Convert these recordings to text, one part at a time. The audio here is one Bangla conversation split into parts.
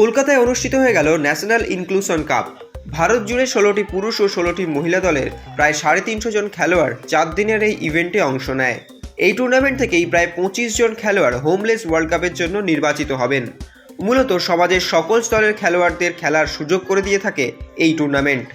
কলকাতায় অনুষ্ঠিত হয়ে গেল ন্যাশনাল ইনক্লুশন কাপ। ভারত জুড়ে ষোলোটি পুরুষ ও ষোলোটি মহিলা দলের প্রায় সাড়ে তিনশো জন খেলোয়াড় চার দিনের এই ইভেন্টে অংশ নেয়। এই টুর্নামেন্ট থেকেই প্রায় পঁচিশ জন খেলোয়াড় হোমলেস ওয়ার্ল্ড কাপের জন্য নির্বাচিত হবেন। মূলত সমাজের সকল স্তরের খেলোয়াড়দের খেলার সুযোগ করে দিয়ে থাকে এই টুর্নামেন্ট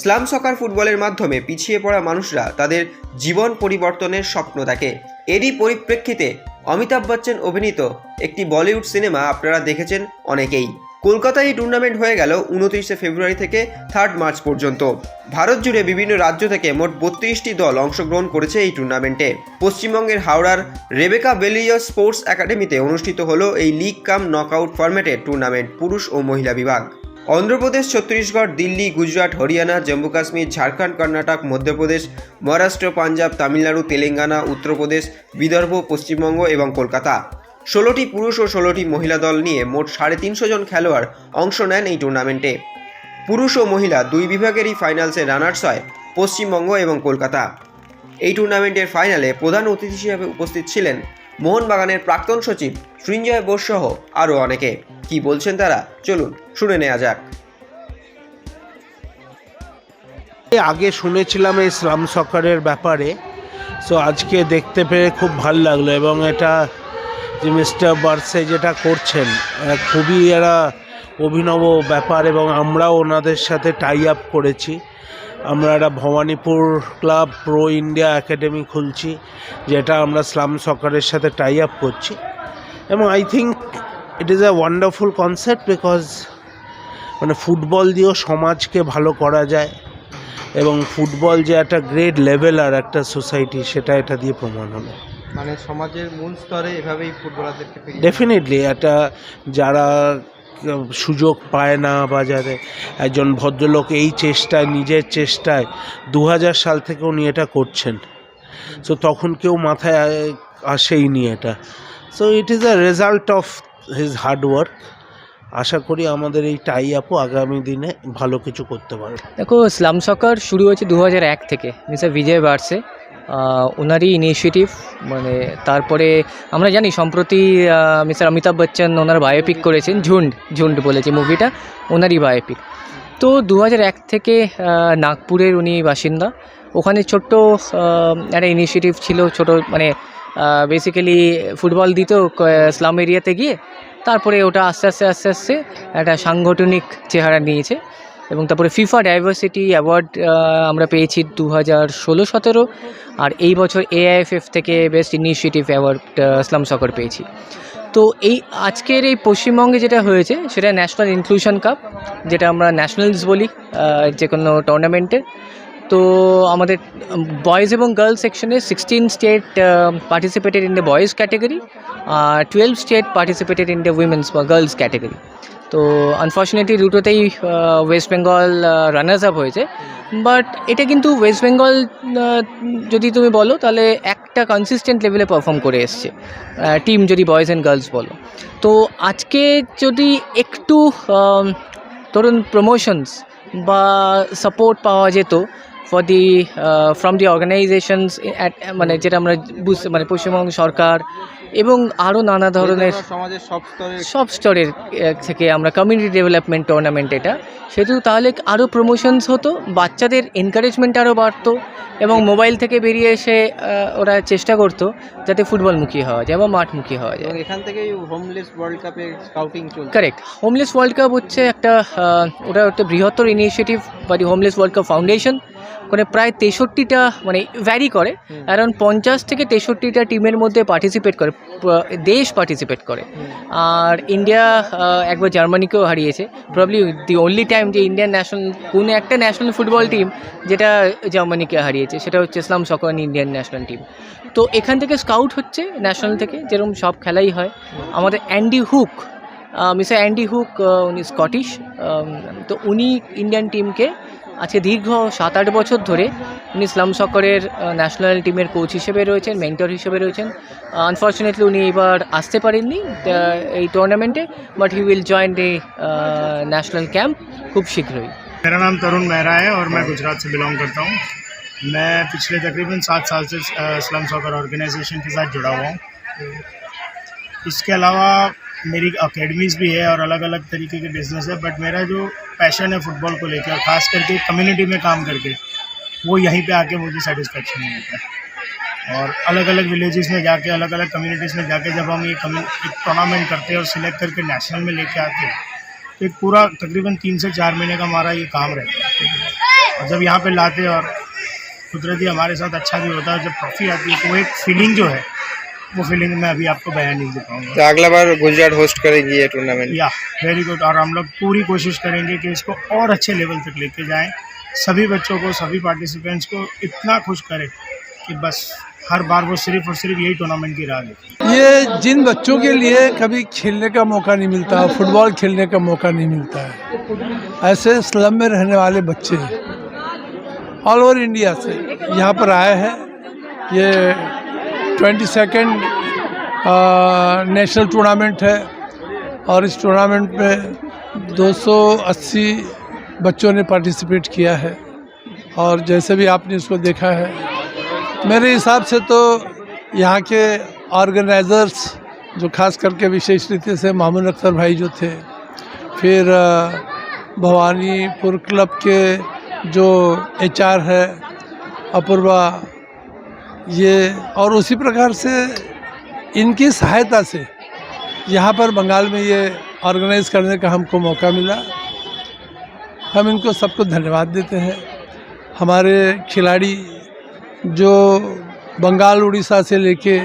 স্লাম সকার ফুটবলের মাধ্যমে পিছিয়ে পড়া মানুষরা তাদের জীবন পরিবর্তনের স্বপ্ন দেখে। এরই পরিপ্রেক্ষিতে অমিতাভ বচ্চন অভিনীত একটি বলিউড সিনেমা আপনারা দেখেছেন অনেকেই। কলকাতায় এই টুর্নামেন্ট হয়ে গেল উনত্রিশে ফেব্রুয়ারি থেকে থার্ড মার্চ পর্যন্ত। ভারত জুড়ে বিভিন্ন রাজ্য থেকে মোট বত্রিশটি দল অংশগ্রহণ করেছে এই টুর্নামেন্টে। পশ্চিমবঙ্গের হাওড়ার রেবেকা বেলিয় স্পোর্টস একাডেমিতে অনুষ্ঠিত হলো এই লিগ কাম নকআউট ফরম্যাটের টুর্নামেন্ট পুরুষ ও মহিলা বিভাগ। অন্ধ্রপ্রদেশ, ছত্তিশগড়, দিল্লি, গুজরাট, হরিয়ানা, জম্মু কাশ্মীর, ঝাড়খণ্ড, কর্ণাটক, মধ্যপ্রদেশ, মহারাষ্ট্র, পাঞ্জাব, তামিলনাড়ু, তেলেঙ্গানা, উত্তরপ্রদেশ, বিদর্ভ, পশ্চিমবঙ্গ এবং কলকাতা। ষোলোটি পুরুষ ও ষোলোটি মহিলা দল নিয়ে মোট সাড়ে তিনশো জন খেলোয়াড় অংশ নেন এই টুর্নামেন্টে পুরুষ ও মহিলা দুই বিভাগেরই ফাইনালসে রানার্স হয় পশ্চিমবঙ্গ এবং কলকাতা। এই টুর্নামেন্টের ফাইনালে প্রধান অতিথি হিসেবে উপস্থিত ছিলেন মোহনবাগানের প্রাক্তন সচিব সৃঞ্জয় বোস সহ আরও অনেকে। কি বলছেন তারা? চলুন, শুনে নেওয়া যাক। আগে শুনেছিলাম এই স্লাম সকারের ব্যাপারে সো আজকে দেখতে পেরে খুব ভালো লাগল এবং এটা যে মিস্টার বার্সে যেটা করছেন খুবই এরা অভিনব ব্যাপার এবং আমরাও ওনাদের সাথে টাই আপ করেছি। আমরা একটা Bhawanipur club pro India academy খুলছি, যেটা আমরা স্লাম সকারের সাথে টাই আপ করছি। এবং I think it is a wonderful concept because মানে ফুটবল দিয়েও সমাজকে ভালো করা যায় এবং ফুটবল যে একটা গ্রেট লেভেল আর একটা সোসাইটি সেটা এটা দিয়ে প্রমাণ হলো মানে সমাজের মূল স্তরে এভাবেই ফুটবলারদেরকে ডেফিনেটলি একটা যারা সুযোগ পায় না বাজারে একজন ভদ্রলোক এই চেষ্টায় নিজের চেষ্টায় দু হাজার সাল থেকে উনি এটা করছেন। সো তখন কেউ মাথায় আ- আসেইনি এটা। So it is a result of his hard work আশা করি আমাদের এই টাই আপও আগামী দিনে ভালো কিছু করতে পারবে। দেখো স্লাম সকার শুরু হয়েছে দু এক থেকে। মিস্টার বিজয় বার্সে। ওনারই ইনিশিয়েটিভ মানে তারপরে আমরা জানি সম্প্রতি মিস্টার অমিতাভ বচ্চন ওনার বায়োপিক করেছেন, ঝুন্ড ঝুন্ড বলেছে মুভিটা ওনারই বায়োপিক তো দু থেকে নাগপুরের উনি বাসিন্দা। ওখানে ছোট্ট একটা ইনিশিয়েটিভ ছিল, ছোট মানে বেসিক্যালি ফুটবল দিত স্লাম এরিয়াতে গিয়ে। তারপরে ওটা আস্তে আস্তে আস্তে আস্তে একটা সাংগঠনিক চেহারা নিয়েছে। এবং তারপরে ফিফা ডাইভার্সিটি অ্যাওয়ার্ড আমরা পেয়েছি দু হাজার ষোলো সতেরো। আর এই বছর এআইএফএফ থেকে best initiative award slum soccer পেয়েছি। তো এই আজকের এই পশ্চিমবঙ্গে যেটা হয়েছে, সেটা ন্যাশনাল ইনক্লুশন কাপ, যেটা আমরা ন্যাশনালস বলি যে কোনো টুর্নামেন্টে। তো আমাদের বয়েজ এবং গার্লস সেকশনে sixteen state participated in the boys category R twelve state participated in the women's বা গার্লস ক্যাটেগরি তো আনফর্চুনেটলি দুটোতেই ওয়েস্ট বেঙ্গল রানার্স আপ হয়েছে। বাট এটা কিন্তু ওয়েস্ট বেঙ্গল যদি তুমি বলো, তাহলে একটা কনসিস্টেন্ট লেভেলে পারফর্ম করে এসছে। টিম যদি বয়েজ অ্যান্ড গার্লস বলো। তো আজকে যদি একটু ধরুন প্রমোশনস বা সাপোর্ট পাওয়া যেত for the from the organisations মানে যেটা আমরা বুঝতে মানে পশ্চিমবঙ্গ সরকার এবং আরও নানা ধরনের সমাজের সব স্তরে সব স্তরের থেকে আমরা কমিউনিটি ডেভেলপমেন্ট টুর্নামেন্ট এটা। সেহেতু তাহলে আরও প্রমোশনস হতো বাচ্চাদের এনকারেজমেন্ট আরও বাড়তো এবং মোবাইল থেকে বেরিয়ে এসে ওরা চেষ্টা করতো যাতে ফুটবলমুখী হওয়া যায় বা মাঠমুখী হওয়া যায়। এবং এখান থেকে হোমলেস ওয়ার্ল্ড কাপে স্কাউটিং চলছে। কারেক্ট হোমলেস ওয়ার্ল্ড কাপ হচ্ছে একটা ওটা একটা বৃহত্তর ইনিশিয়েটিভ বা হোমলেস ওয়ার্ল্ড কাপ ফাউন্ডেশন ওখানে প্রায় তেষট্টিটা মানে ভ্যারি করে। অ্যারাউন্ড পঞ্চাশ থেকে তেষট্টিটা টিমের মধ্যে পার্টিসিপেট করে দেশ পার্টিসিপেট করে। আর ইন্ডিয়া একবার জার্মানিকেও হারিয়েছে। প্রবলি দি অনলি টাইম যে ইন্ডিয়ান ন্যাশনাল কোনো একটা ন্যাশনাল ফুটবল টিম যেটা জার্মানিকে হারিয়েছে সেটা হচ্ছে slum soccer Indian national team তো এখান থেকে স্কাউট হচ্ছে ন্যাশনাল থেকে যেরকম সব খেলাই হয়। আমাদের Andy Hook mister Andy Hook উনি স্কটিশ তো উনি ইন্ডিয়ান টিমকে আজকে দীর্ঘ সাত আট বছর ধরে উনি ইসলাম সকরের ন্যাশনাল টিমের কোচ হিসেবে রয়েছেন মেন্টর হিসেবে রয়েছেন আনফর্চুনেটলি উনি এবার আসতে পারেননি আহ, এই টুর্নামেন্টে but he will join the national camp খুব শীঘ্রই मेरा नाम तरुण मेहरा है और मैं गुजरात से बिलोंग करता हूँ मैं पिछले तकरीबन सात साल से स्लम सॉकर ऑर्गेनाइजेशन के साथ जुड़ा हुआ हूँ इसके अलावा मेरी अकेडमीज़ भी है और अलग अलग तरीके के बिज़नेस है बट मेरा जो पैशन है फुटबॉल को लेकर खास करके कम्युनिटी में काम करके, वो यहीं पे आके मुझे सेटिस्फेक्शन मिलता है। और अलग अलग विलेजेस में जाके अलग अलग कम्युनिटीज़ में जाके जब हम ये टूर्नामेंट करते हैं और सिलेक्ट करके नेशनल में लेके आते हैं तो एक पूरा तकरीबन तीन से चार महीने का हमारा ये काम रहता है और जब यहाँ पर लाते और कुदरती हमारे साथ अच्छा भी होता है, जब ट्रॉफी आती है तो वो एक फीलिंग जो है वो फीलिंग मैं अभी आपको बयान नहीं दे पाऊँगा। तो अगला बार गुजरात होस्ट करेगी ये टूर्नामेंट या वेरी गुड और हम लोग पूरी कोशिश करेंगे कि इसको और अच्छे लेवल तक लेके जाएँ। सभी बच्चों को सभी पार्टिसिपेंट्स को इतना खुश करें कि बस हर बार वो सिर्फ़ और सिर्फ़ यही टूर्नामेंट की राह देखें ये जिन बच्चों के लिए कभी खेलने का मौका नहीं मिलता फुटबॉल खेलने का मौका नहीं मिलता है ऐसे स्लम में रहने वाले बच्चे ऑल ओवर इंडिया से यहाँ पर आए हैं। ये ट्वेंटी सेकेंड नेशनल टूर्नामेंट है और इस टूर्नामेंट में 280 बच्चों ने पार्टिसिपेट किया है। और जैसे भी आपने इसको देखा है, मेरे हिसाब से तो यहाँ के ऑर्गेनाइज़र्स, जो खास करके विशेष रीति से मामून अख्तर भाई जो थे, फिर भवानीपुर क्लब के जो एचआर है, अपूर्वा ये, और उसी प्रकार से इनकी सहायता से यहाँ पर बंगाल में ये ऑर्गेनाइज करने का हमको मौका मिला। हम इनको सबको धन्यवाद देते हैं। हमारे खिलाड़ी जो बंगाल, उड़ीसा से लेके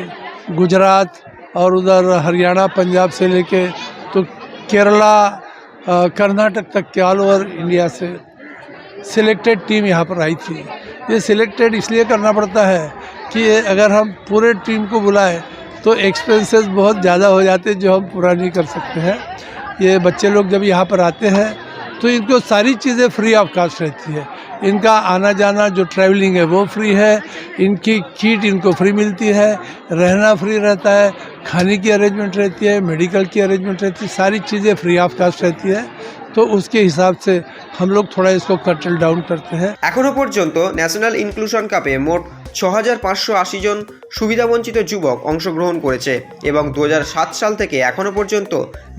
गुजरात और उधर हरियाणा, पंजाब से लेके तो केरला कर्नाटक तक के ऑल ओवर इंडिया से सिलेक्टेड टीम यहाँ पर आई थी। ये सिलेक्टेड इसलिए करना पड़ता है कि अगर हम पूरे टीम को बुलाएं तो एक्सपेंसेस बहुत ज़्यादा हो जाते हैं जो हम पूरा नहीं कर सकते हैं ये बच्चे लोग जब यहाँ पर आते हैं तो इनको सारी चीज़ें फ्री ऑफ कास्ट रहती है इनका आना जाना जो ट्रैवलिंग है वो फ्री है इनकी किट इनको फ्री मिलती है रहना फ्री रहता है खाने की अरेंजमेंट रहती है मेडिकल की अरेंजमेंट रहती है सारी चीज़ें फ्री ऑफ कास्ट रहती है तो उसके हिसाब से हम लोग थोड़ा इसको कटल डाउन करते हैं এখনও পর্যন্ত ন্যাশনাল ইনক্লুশন কাপে মোট ছ হাজার পাঁচশো জন সুবিধাবঞ্চিত যুবক অংশগ্রহণ করেছে এবং দু হাজার সাত সাল থেকে এখনও পর্যন্ত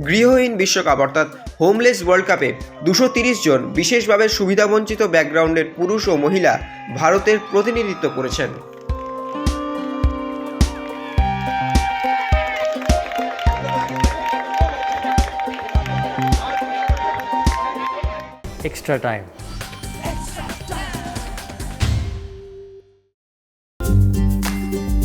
গৃহহীন বিশ্বকাপ অর্থাৎ হোমলেস ওয়ার্ল্ড কাপে দুশো জন বিশেষভাবে সুবিধাবঞ্চিত ব্যাকগ্রাউন্ডের পুরুষ ও মহিলা ভারতের প্রতিনিধিত্ব করেছেন extra time.